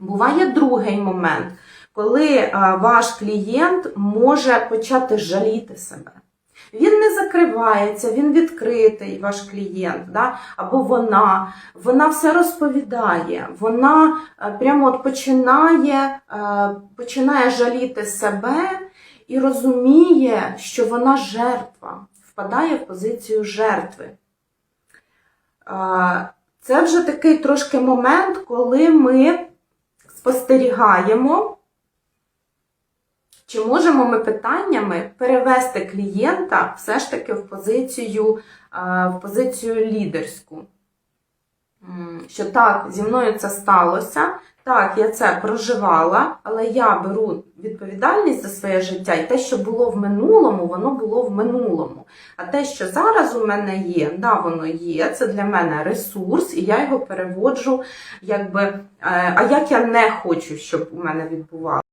Буває другий момент, коли е, ваш клієнт може почати жаліти себе. Він не закривається, він відкритий, ваш клієнт, да? або вона, вона все розповідає, вона е, прямо от починає, е, починає жаліти себе і розуміє, що вона жертва, впадає в позицію жертви. Це вже такий трошки момент, коли ми спостерігаємо, чи можемо ми питаннями перевести клієнта все ж таки в позицію, е, в позицію лідерську. Що так, зі мною це сталося, так, я це проживала, але я беру відповідальність за своє життя, і те, що було в минулому, воно було в минулому. А те, що зараз у мене є, да, воно є, це для мене ресурс, і я його переводжу, якби, е, а як я не хочу, щоб у мене відбувалося.